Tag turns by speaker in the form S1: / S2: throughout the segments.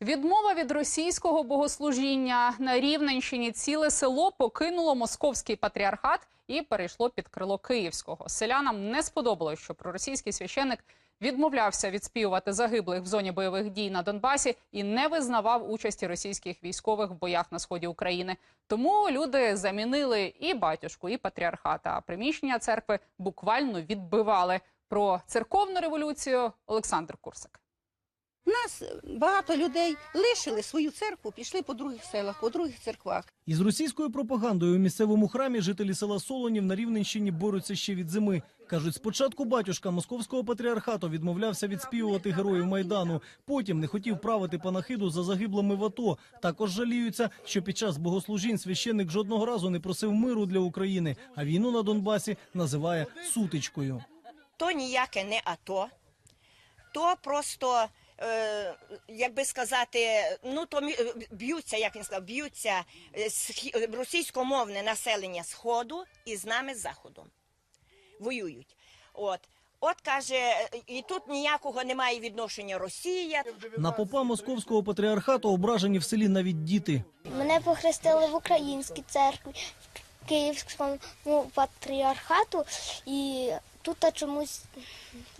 S1: Відмова від російського богослужіння на Рівненщині ціле село покинуло московський патріархат і перейшло під крило Київського. Селянам не сподобалось, що проросійський священик відмовлявся відспівувати загиблих в зоні бойових дій на Донбасі і не визнавав участі російських військових в боях на сході України. Тому люди замінили і батюшку, і патріархата. А приміщення церкви буквально відбивали. Про церковну революцію Олександр Курсик.
S2: У нас багато людей лишили свою церкву, пішли по других селах, по других церквах.
S3: Із російською пропагандою у місцевому храмі жителі села Солонів на Рівненщині борються ще від зими. Кажуть, спочатку батюшка московського патріархату відмовлявся відспівувати героїв майдану. Потім не хотів правити панахиду за загиблими в АТО. Також жаліються, що під час богослужінь священник жодного разу не просив миру для України, а війну на Донбасі називає сутичкою.
S4: то ніяке не АТО, то просто, як би сказати, ну то е, б'ються, як він сказав, б'ються е, російськомовне населення Сходу і з нами з Заходу. Воюють. От. От каже, е, і тут ніякого немає відношення Росія.
S3: На попа московського патріархату ображені в селі навіть діти.
S5: Мене похрестили в українській церкві, в Київському патріархату, і тут чомусь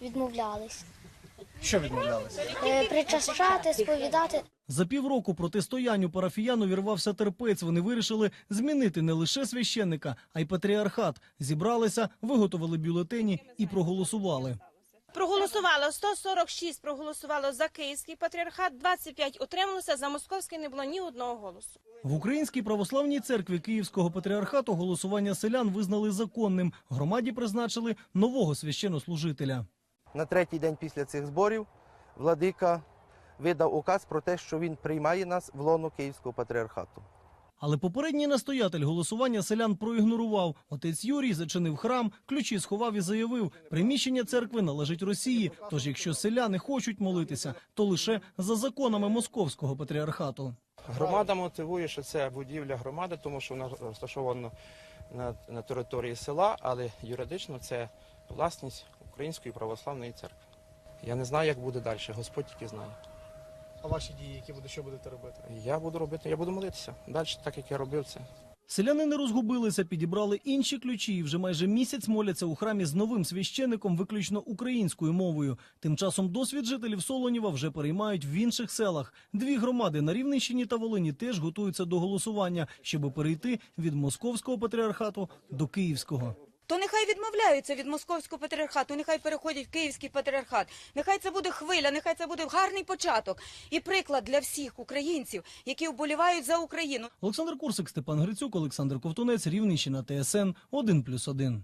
S5: відмовлялись.
S3: Що відмовлялися?
S5: Е, Причащати, сповідати.
S3: За півроку протистоянь у парафіян увірвався терпець. Вони вирішили змінити не лише священника, а й патріархат. Зібралися, виготовили бюлетені і проголосували.
S6: Проголосувало 146 проголосувало за київський патріархат, 25 утрималося, за московський не було ні одного голосу.
S3: В Українській православній церкві Київського патріархату голосування селян визнали законним. Громаді призначили нового священнослужителя.
S7: На третій день після цих зборів владика видав указ про те, що він приймає нас в лоно Київського патріархату.
S3: Але попередній настоятель голосування селян проігнорував. Отець Юрій зачинив храм, ключі сховав і заявив, приміщення церкви належить Росії. Тож, якщо селяни хочуть молитися, то лише за законами московського патріархату.
S8: Громада мотивує, що це будівля громади, тому що вона розташована на, на території села, але юридично це власність Української православної церкви. Я не знаю, як буде далі, Господь тільки знає.
S3: А ваші дії, які буде, що будете робити?
S8: Я буду робити, я буду молитися. Далі, так як я робив це.
S3: Селяни не розгубилися, підібрали інші ключі і вже майже місяць моляться у храмі з новим священником виключно українською мовою. Тим часом досвід жителів Солоніва вже переймають в інших селах. Дві громади на Рівненщині та Волині теж готуються до голосування, щоб перейти від московського патріархату до київського.
S9: То нехай відмовляються від московського патріархату, нехай переходять в київський патріархат. Нехай це буде хвиля, нехай це буде гарний початок і приклад для всіх українців, які вболівають за Україну.
S3: Олександр Курсик, Степан Грицюк, Олександр Ковтунець, Рівненщина, ТСН 1+,1.